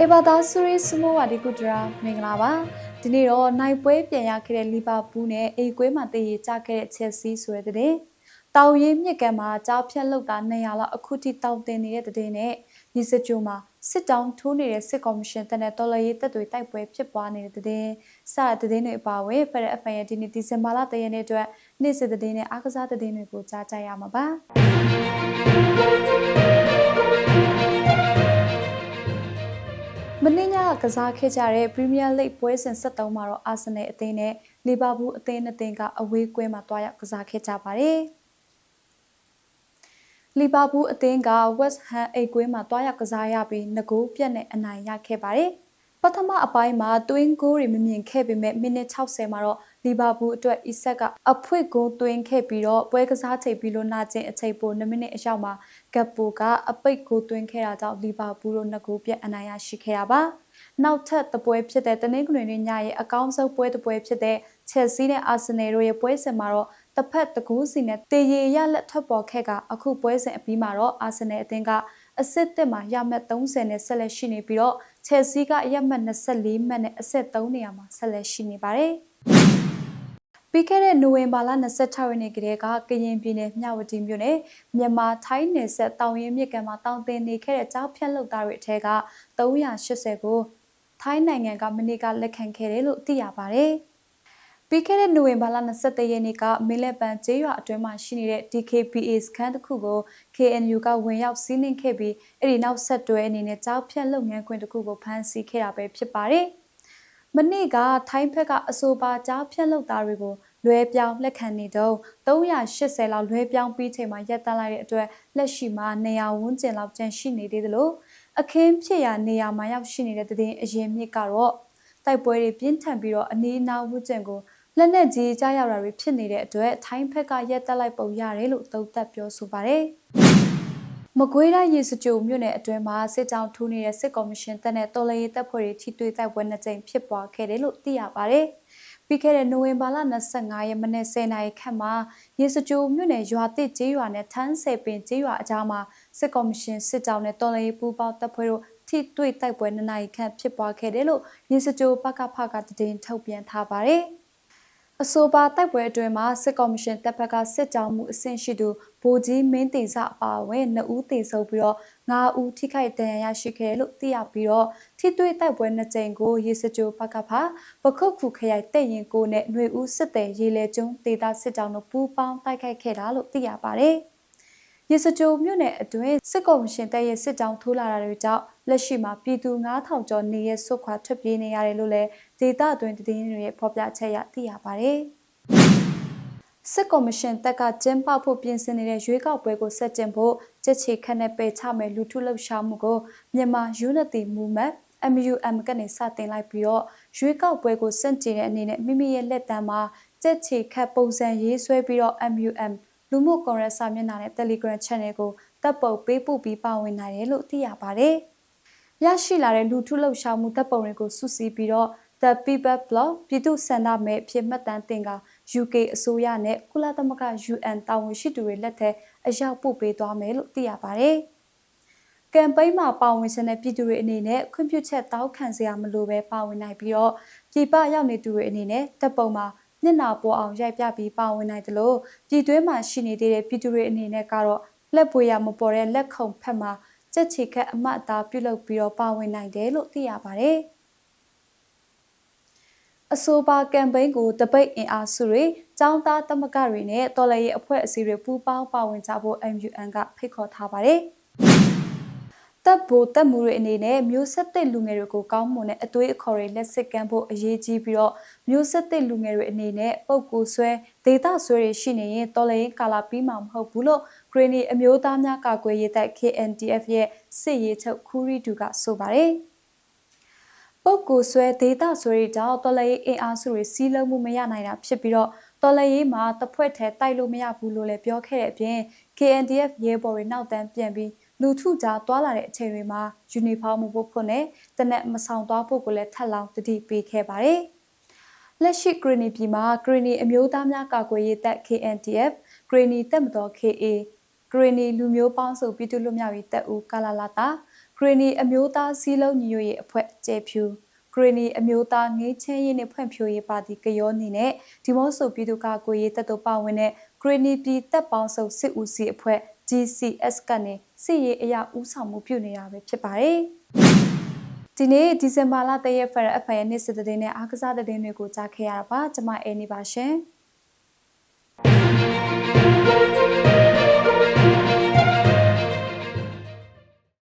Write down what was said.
အေဘာသာဆူရီစမိုဝါဒီကူဒရာမင်္ဂလာပါဒီနေ့တော့နိုင်ပွဲပြန်ရခဲ့တဲ့လီဗာပူးနဲ့အိမ်ကွေးမှာတည်ရကြခဲ့တဲ့ချက်စီဆိုတဲ့တဲ့တောင်ရင်းမြစ်ကမ်းမှာကြားဖြတ်လောက်တာ200လောက်အခုထိတောင်တင်နေတဲ့တဲ့နဲ့ညီစကြိုမှာစစ်တောင်းထိုးနေတဲ့စစ်ကော်မရှင်တက်တဲ့တော်လှန်ရေးတပ်တွေတိုက်ပွဲဖြစ်ပွားနေတဲ့တဲ့စတဲ့တဲ့တွေအပါအဝင်ဖရအဖန်ရဲ့ဒီနေ့ဒီဇင်ဘာလ3ရက်နေ့အတွက်နေ့စစ်တဲ့နဲ့အားကစားတဲ့တွေကိုကြားကြရမှာပါ မင်းညကစားခဲ့ကြတဲ့ Premier League ပွဲစဉ်73မှာတော့ Arsenal အသင်းနဲ့ Liverpool အသင်းနှစ်သင်းကအဝေးကွင်းမှာတွားရောက်ကစားခဲ့ကြပါတယ်။လီဗာပူးအသင်းက West Ham အိတ်ကွင်းမှာတွားရောက်ကစားရပြီးငကိုးပြတ်နဲ့အနိုင်ရခဲ့ပါတယ်။ ပထမအပိုင်းမှာ တွင်းဂိုးတွေမမြင်ခဲ့ပေမဲ့မိနစ်60မှာတော့လီဗာပူးအတွက်အီဆက်က အဖွင့်ဂိုးသွင်းခဲ့ပြီးတော့ပွဲကစားချိန်ပြီးလို့နာကျင်အချိန်ပို2မိနစ်အရောက်မှာဂပ်ပိုကအပိတ်ဂိုးသွင်းခဲ့တာကြောင့်လီဗာပူးတို့နှစ်ဂိုးပြတ်အနိုင်ရရှိခဲ့တာပါနောက်ထပ်တပွဲဖြစ်တဲ့တနင်္ဂနွေနေ့ညရဲ့အကောင်းဆုံးပွဲတစ်ပွဲဖြစ်တဲ့ချက်စီးနဲ့အာဆင်နယ်တို့ရဲ့ပွဲစဉ်မှာတော့တစ်ဖက်တကူးစီနဲ့တေရီရလက်ထွက်ပေါ်ခဲ့ကအခုပွဲစဉ်အပြီးမှာတော့အာဆင်နယ်အသင်းက အစ်စ်တစ်မှာရမှတ်30နဲ့ဆက်လက်ရှိနေပြီးတော့ချယ်ဆီကရမှတ်24မှတ်နဲ့အဆင့်3နေရာမှာဆက်လက်ရှိနေပါတယ်။ပြီးခဲ့တဲ့နိုဝင်ဘာလ26ရက်နေ့ကတည်းကကရင်ပြည်နယ်မြဝတီမြို့နယ်မြန်မာထိုင်းနယ်ဆက်တောင်ရင်မြစ်ကမ်းမှာတောင်တင်နေခဲ့တဲ့ကြားဖြတ်လုပ်သားတွေအထက်က380ကိုထိုင်းနိုင်ငံကမနေ့ကလက်ခံခဲ့တယ်လို့သိရပါတယ်။ ပြီးခဲ့တဲ့နိုဝင်ဘာလ23ရက်နေ့ကမင်းလက်ပံကျေးရွာအတွင်းမှာရှိနေတဲ့ DKPA စခန်းတစ်ခုကို KNU ကဝင်ရောက်စီးနင်းခဲ့ပြီးအဲ့ဒီနောက်ဆက်တွဲအနေနဲ့ကြောက်ဖြတ်လုပ်ငန်းခွင်တစ်ခုကိုဖမ်းဆီးခဲ့တာပဲဖြစ်ပါတယ်။မနေ့ကထိုင်းဘက်ကအဆိုပါကြားဖြတ်လုပ်သားတွေကိုလွဲပြောင်းလက်ခံနေတော့380လောက်လွဲပြောင်းပြီးချိန်မှာရပ်တန့်လိုက်တဲ့အတွက်လက်ရှိမှာနေရာဝန်းကျင်လောက်ကျန်ရှိနေသေးသလိုအခင်းဖြစ်ရာနေရာမှာရောက်ရှိနေတဲ့တဲ့အရင်မြစ်ကတော့တိုက်ပွဲတွေပြင်းထန်ပြီးတော့အနီးအနားဝန်းကျင်ကို လက်နက်ကြီးကြားရောက်တာတွေဖြစ်နေတဲ့အတွက်ထိုင်းဘက်ကရက်တက်လိုက်ပုံရတယ်လို့သုံးသပ်ပြောဆိုပါတယ်။မကွေးတိုင်းရေစကြိုမြို့နယ်အတွင်းမှာစစ်ကြောင်းထိုးနေတဲ့စစ်ကော်မရှင်တပ်နဲ့တော်လှန်ရေးတပ်ဖွဲ့တွေထိတွေ့တိုက်ပွဲနှစ်ကြိမ်ဖြစ်ပွားခဲ့တယ်လို့သိရပါတယ်။ပြီးခဲ့တဲ့နိုဝင်ဘာလ25ရက်မနေ့10နာရီခန့်မှာရေစကြိုမြို့နယ်ရွာတစ်ကျေးရွာနဲ့ထန်းဆယ်ပင်ကျေးရွာအကြားမှာစစ်ကော်မရှင်စစ်ကြောင်းနဲ့တော်လှန်ရေးပူးပေါင်းတပ်ဖွဲ့တို့ထိတွေ့တိုက်ပွဲနှစ်နာရီခန့်ဖြစ်ပွားခဲ့တယ်လို့ရေစကြိုပကဖကတည်င်းထုတ်ပြန်ထားပါတယ်။ အဆိုပါတိုက်ပွဲအတွင်းမှာစစ်ကော်မရှင်တပ်ဖက်ကစစ်ကြောင်းမှုအဆင့်ရှိသူဗိုလ်ကြီးမင်းတေစအပါအဝင်2ဦးတေဆုံးပြီးတော့9ဦးထိခိုက်ဒဏ်ရာရရှိခဲ့လို့သိရပြီးတော့ထိတွေ့တိုက်ပွဲနှစ်ကြိမ်ကိုရေစကြိုဘက်ကဖပခုတ်ခုခရိုင်တဲ့ရင်ကိုနဲ့ຫນွေဦးစစ်တဲ့ရေလေကျုံဒေတာစစ်ကြောင်းတို့ပူးပေါင်းတိုက်ခိုက်ခဲ့တာလို့သိရပါတယ်။ ရေစကြိုမြို့နယ်အတွင်းစစ်ကော်မရှင်တပ်ရဲ့စစ်ကြောင်းထိုးလာတာတွေကြောင့်လက်ရှိမှာပြည်သူ9000ကျော်နေရဆွတ်ခွာထွက်ပြေးနေရတယ်လို့လည်းဒေသအတွင်းတည်င်းတွေရဲ့ဖော်ပြချက်ရသိရပါတယ်။စစ်ကော်မရှင်တပ်ကကျင်းပဖို့ပြင်ဆင်နေတဲ့ရွေးကောက်ပွဲကိုဆက်ကျင်ဖို့ကြက်ချေခက်နဲ့ပယ်ချမယ်လူထုလှုပ်ရှားမှုကိုမြန်မာ Unity Movement MUM ကနေစတင်လိုက်ပြီးတော့ရွေးကောက်ပွဲကိုစန့်ကျင်တဲ့အနေနဲ့မိမိရဲ့လက်တံမှာကြက်ချေခတ်ပုံစံရေးဆွဲပြီးတော့ MUM လူမှုကွန်ရက်စာမျက်နှာနဲ့ Telegram Channel ကိုတပ်ပုတ်ပေးပို့ပြီးပါဝင်နိုင်တယ်လို့သိရပါတယ်။ရရှိလာတဲ့လူထုလှုပ်ရှားမှုတပ်ပုံတွေကိုစုစည်းပြီးတော့ The People Blog ပြည်သူစန္ဒမဲ့ဖြစ်မှတ်တမ်းတင်က UK အစိုးရနဲ့ကုလသမဂ္ဂ UN တာဝန်ရှိသူတွေလက်ထက်အရောက်ပို့ပေးသွားမယ်လို့သိရပါတယ်။ကမ်ပိန်းမှာပါဝင်စတဲ့ပြည်သူတွေအနေနဲ့ခွင့်ပြုချက်တောင်းခံစရာမလိုပဲပါဝင်နိုင်ပြီးတော့ပြည်ပရောက်နေသူတွေအနေနဲ့တပ်ပုံမှာ မျက်နှာပေါ်အောင်ရိုက်ပြပြီးပါဝင်နိုင်တယ်လို့ပြည်တွင်းမှာရှိနေသေးတဲ့ပြည်သူတွေအနေနဲ့ကတော့လက်ပွေရမပေါ်တဲ့လက်ခုံဖက်မှာကြက်ချီခက်အမတ်အသားပြုလုပ်ပြီးတော့ပါဝင်နိုင်တယ်လို့သိရပါတယ်။အဆိုပါကမ်ပိန်းကိုတပိတ်အင်အားစုတွေចောင်းသားတမကတွေနဲ့တော်လှန်ရေးအဖွဲ့အစည်းတွေပူးပေါင်းပါဝင်ကြဖို့ MUN ကဖိတ်ခေါ်ထားပါတယ်။ တပ်ဘိုလ်တပ်မှုတွေအနေနဲ့မျိုးဆက်သစ်လူငယ်တွေကိုကောင်းမွန်တဲ့အသွေးအခေါ်တွေလက်စစ်ကမ်းဖို့အရေးကြီးပြီးတော့မျိုးဆက်သစ်လူငယ်တွေအနေနဲ့ပုတ်ကူဆွဲဒေတာဆွဲတွေရှိနေရင်တော်လည်းကာလာပြီးမှာမဟုတ်ဘူးလို့ဂရနီအမျိုးသားများကာကွယ်ရေးတပ် KNDF ရဲ့စစ်ရေးချုပ်ခူရီတူကဆိုပါတယ်ပုတ်ကူဆွဲဒေတာဆွဲတွေကြောင့်တော်လည်းအင်အားစုတွေစီးလုံးမှုမရနိုင်တာဖြစ်ပြီးတော့တော်လည်းရေးမှာတဖွဲ့ထဲတိုက်လို့မရဘူးလို့လည်းပြောခဲ့တဲ့အပြင် KNDF ရဲဘော်တွေနောက်တန်းပြန်ပြီး လူထုကြားတွာလာတဲ့အချိန်တွေမှာယူနီဖောင်းမဝတ်ဖို့နဲ့တနက်မဆောင်သွားဖို့ကိုလည်းထပ်လောင်းတတိပေးခဲ့ပါတယ်။လက်ရှိဂရီနီပြည်မှာဂရီနီအမျိုးသားများကာကွယ်ရေးတပ် KNDF ဂရီနီတပ်မတော် KA ဂရီနီလူမျိုးပေါင်းစုပြည်သူ့လူမျိုးရေးတပ်ဦးကာလာလာတာဂရီနီအမျိုးသားစည်းလုံးညီညွတ်ရေးအဖွဲ့ကျေဖြူဂရီနီအမျိုးသားငေးချင်းရေးနဲ့ဖွံ့ဖြိုးရေးပါတီကရောနီနဲ့ဒီမော့ဆိုပြည်သူ့ကာကွယ်ရေးတပ်တော်ပါဝင်တဲ့ဂရီနီပြည်တပ်ပေါင်းစုစစ်ဦးစီးအဖွဲ့ GCS ကနေ စစ်ရေးအရာဦးဆောင်မှုပြုနေတာပဲဖြစ်ပါတယ်။ဒီနေ့ဒီဇင်ဘာလ3ရက်ဖရက်အဖရဲ့နေ့စစ်တဲ့နဲ့အားကစားတဲ့တွေကိုကြားခဲ့ရတာပါကျွန်မအဲနေပါရှင်။